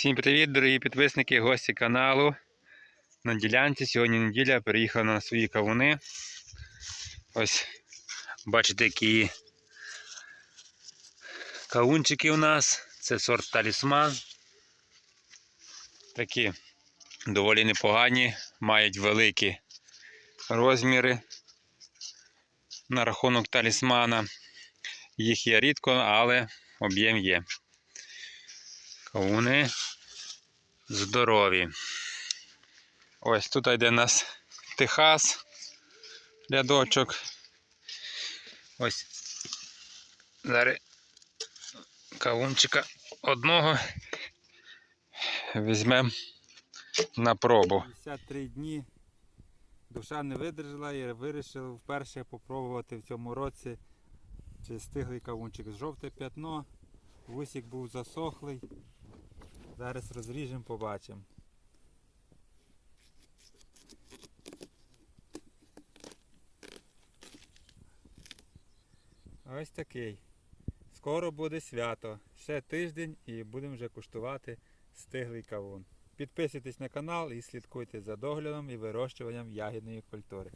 Всім привіт, дорогі підписники, гості каналу. На ділянці сьогодні неділя переїхав на свої кавуни. Ось бачите, які кавунчики у нас. Це сорт талісман. Такі доволі непогані, мають великі розміри на рахунок талісмана. Їх є рідко, але об'єм є. Кавуни здорові. Ось тут йде у нас Техас, рядочок. Ось зараз кавунчика одного візьмемо на пробу. 53 дні душа не видержала і вирішив вперше попробувати в цьому році чи стиглий кавунчик. Жовте п'ятно, вусік був засохлий. Зараз розріжемо, побачимо. Ось такий. Скоро буде свято. Ще тиждень і будемо вже куштувати стиглий кавун. Підписуйтесь на канал і слідкуйте за доглядом і вирощуванням ягідної культури.